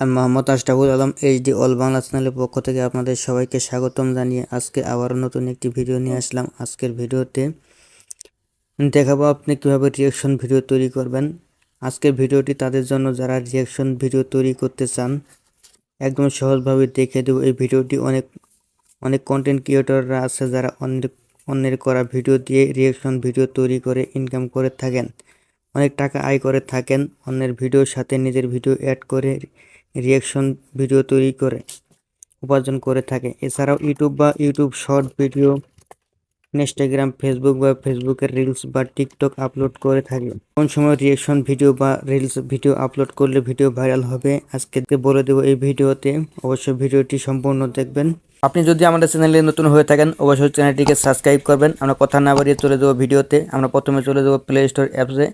আমি Mohammad Ashraful Alam HD all Bangla চ্যানেলের পক্ষ থেকে আপনাদের সবাইকে স্বাগতম জানিয়ে আজকে আবারও নতুন একটি ভিডিও নিয়ে আসলাম। আজকের ভিডিওতে দেখাবো আপনি কীভাবে রিয়াকশন ভিডিও তৈরি করবেন। আজকের ভিডিওটি তাদের জন্য যারা রিয়াকশন ভিডিও তৈরি করতে চান, একদম সহজভাবে দেখে দেবো। এই ভিডিওটি অনেক অনেক কন্টেন্ট ক্রিয়েটররা আছে, যারা অন্যের অন্যের করা ভিডিও দিয়ে রিয়েকশন ভিডিও তৈরি করে ইনকাম করে থাকেন। অনেক টাকা আয় করে থাকেন, অন্যের ভিডিওর সাথে নিজের ভিডিও অ্যাড করে রিয়েকশন ভিডিও তৈরি করে উপার্জন করে থাকে। এছাড়াও ইউটিউব বা YouTube short video Instagram Facebook বা ফেসবুকের রিলস বা টিকটক আপলোড করে থাকে। কোন সময় রিয়েকশন ভিডিও বা রিলস ভিডিও আপলোড করলে ভিডিও ভাইরাল হবে, আজকে বলে দেবো এই ভিডিওতে। অবশ্যই ভিডিওটি সম্পূর্ণ দেখবেন। আপনি যদি আমাদের চ্যানেলে নতুন হয়ে থাকেন, অবশ্যই চ্যানেলটিকে সাবস্ক্রাইব করবেন। আমরা কথা না বাড়িয়ে চলে যাব ভিডিওতে। আমরা প্রথমে চলে যাব প্লে স্টোর অ্যাপসে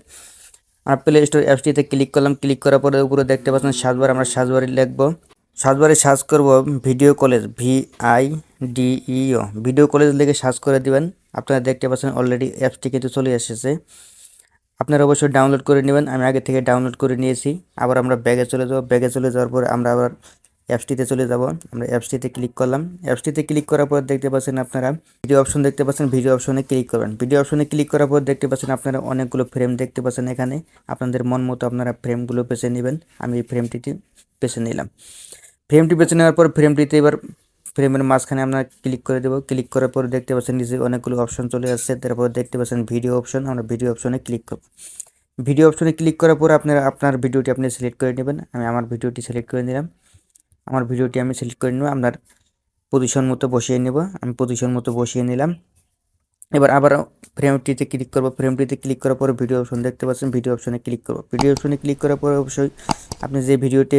আমরা প্লে স্টোর অ্যাপসটিতে ক্লিক করলাম। ক্লিক করার পরে উপরে দেখতে পাচ্ছেন সাজবার আমরা সাজবারি লিখব। সাজবারে সার্চ করব video college V I D E O video college লিখে সার্চ করে দিবেন। আপনারা দেখতে পাচ্ছেন অলরেডি অ্যাপসটি কিন্তু চলে এসেছে। আপনারা অবশ্যই ডাউনলোড করে নেবেন। আমি আগে থেকে ডাউনলোড করে নিয়েছি। আবার আমরা ব্যাগে চলে যাব। ব্যাগে চলে যাওয়ার পর আমরা আবার অ্যাপসটিতে চলে যাব। আমরা অ্যাপসটিতে ক্লিক করলাম। অ্যাপসটিতে ক্লিক করার পর দেখতে পাচ্ছেন আপনারা ভিডিও অপশন দেখতে পাচ্ছেন। ভিডিও অপশনে ক্লিক করবেন। ভিডিও অপশনে ক্লিক করার পর দেখতে পাচ্ছেন আপনারা অনেকগুলো ফ্রেম দেখতে পাচ্ছেন এখানে। আপনাদের মন মতো আপনারা ফ্রেমগুলো বেছে নেবেন। আমি এই ফ্রেমটিতে বেছে নিলাম। ফ্রেমটি বেছে নেওয়ার পর ফ্রেমটিতে এবার ফ্রেমের মাঝখানে আমরা ক্লিক করে দেবো। ক্লিক করার পর দেখতে পাচ্ছেন নিচে অনেকগুলো অপশন চলে আসছে। তারপর দেখতে পাচ্ছেন ভিডিও অপশন, আমরা ভিডিও অপশনে ক্লিক করব। ভিডিও অপশনে ক্লিক করার পর আপনার আপনার ভিডিওটি আপনি সিলেক্ট করে নেবেন। আমি আমার ভিডিওটি সিলেক্ট করে নিলাম। আমার ভিডিওটি আমি সিলেক্ট করে নেব আপনার পজিশন মতো বসিয়ে নেব। আমি পজিশন মতো বসিয়ে নিলাম। এবার আবার ফ্রেমটিতে ক্লিক করব। ফ্রেমটিতে ক্লিক করার পর ভিডিও অপশন দেখতে পাচ্ছেন। ভিডিও অপশনে ক্লিক করব। ভিডিও অপশনে ক্লিক করার পর অবশ্যই আপনি যে ভিডিওতে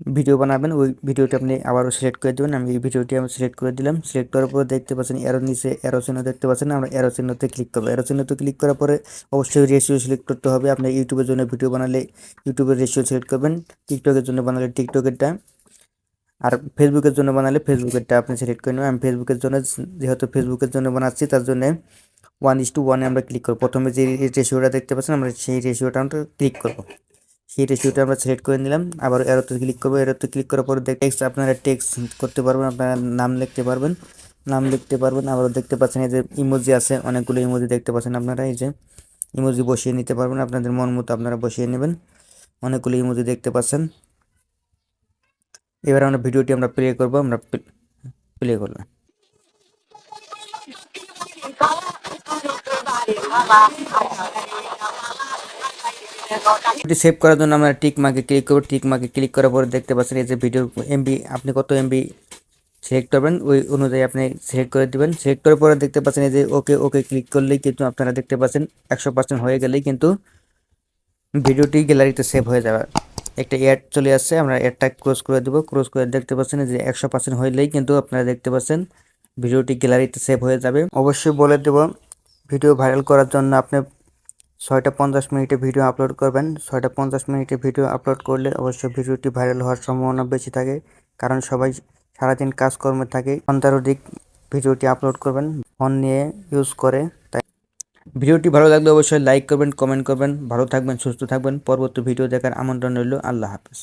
ভিডিও বানাবেন, ওই ভিডিওটি আপনি আবারও সিলেক্ট করে দেবেন। আমি এই ভিডিওটি আমি সিলেক্ট করে দিলাম। সিলেক্ট করার পরে দেখতে পাচ্ছেন এরো নিচে এরো চিহ্ন দেখতে পাচ্ছেন। আমরা এরো চিহ্নতে ক্লিক করব। এরো চিহ্নতে ক্লিক করার পরে অবশ্যই রেশিও সিলেক্ট করতে হবে। আপনি ইউটিউবের জন্য ভিডিও বানালে ইউটিউবের রেশিও সিলেক্ট করবেন। টিকটকের জন্য বানালে টিকটকেরটা। আর ফেসবুকের জন্য বানালে ফেসবুকেরটা আপনি সিলেক্ট করে নেবেন। আমি ফেসবুকের জন্য, যেহেতু ফেসবুকের জন্য বানাচ্ছি, তার জন্য ওয়ান ইস টু ওয়ানে আমরা ক্লিক করব। প্রথমে যে রেশিওটা দেখতে পাচ্ছেন, আমরা সেই রেশিওটা আমরা ক্লিক করব। সেই রেশিওটা আমরা সিলেক্ট করে নিলাম। আবার এরোতে ক্লিক করব। এরোতে ক্লিক করার পরে টেক্সট আপনারা টেক্সট করতে পারবেন, আপনারা নাম লিখতে পারবেন। নাম লিখতে পারবেন আবার দেখতে পাচ্ছেন এই যে ইমোজি আছে, অনেকগুলো ইমোজি দেখতে পাচ্ছেন আপনারা, এই যে ইমোজি বসিয়ে নিতে পারবেন, আপনাদের মন মতো আপনারা বসিয়ে নেবেন। অনেকগুলো ইমোজি দেখতে পাচ্ছেন। এবার আমরা ভিডিওটি আমরা প্লে করব, আমরা প্লে করলাম। ভিডিওটি সেভ করার জন্য আমরা টিক মার্কে ক্লিক করব। টিক মার্কে ক্লিক করার পরে দেখতে পাচ্ছেন এই যে ভিডিও এমবি আপনি কত এমবি সিলেক্ট করবেন, ওই অনুযায়ী আপনি সিলেক্ট করে দিবেন। সিলেক্ট করার পরে দেখতে পাচ্ছেন এই যে ওকে ওকে ক্লিক করলেই কিন্তু আপনারা দেখতে পাচ্ছেন একশো পার্সেন্ট হয়ে গেলেই কিন্তু ভিডিওটি গ্যালারিতে সেভ হয়ে যাবে। একটা অ্যাড চলে আসছে, আমরা অ্যাডটা ক্লোজ করে দেবো। ক্লোজ করে দেখতে পাচ্ছেন যে একশো পার্সেন্ট হইলেই কিন্তু আপনারা দেখতে পাচ্ছেন ভিডিওটি গ্যালারিতে সেভ হয়ে যাবে। অবশ্যই বলে দেব ভিডিও ভাইরাল করার জন্য আপনি ছয়টা পঞ্চাশ মিনিটে ভিডিও আপলোড করবেন। ছয়টা পঞ্চাশ মিনিটে ভিডিও আপলোড করলে অবশ্যই ভিডিওটি ভাইরাল হওয়ার সম্ভাবনা বেশি থাকে, কারণ সবাই সারাদিন কাজকর্মে থাকে। ঘণ্টার অধিক ভিডিওটি আপলোড করবেন, ফোন নিয়ে ইউজ করে, তাই। ভিডিওটি ভালো লাগলে অবশ্যই লাইক করবেন কমেন্ট করবেন। ভালো থাকবেন, সুস্থ থাকবেন। পরবর্তী ভিডিও দেখার আমন্ত্রণ রইল। আল্লাহ হাফেজ।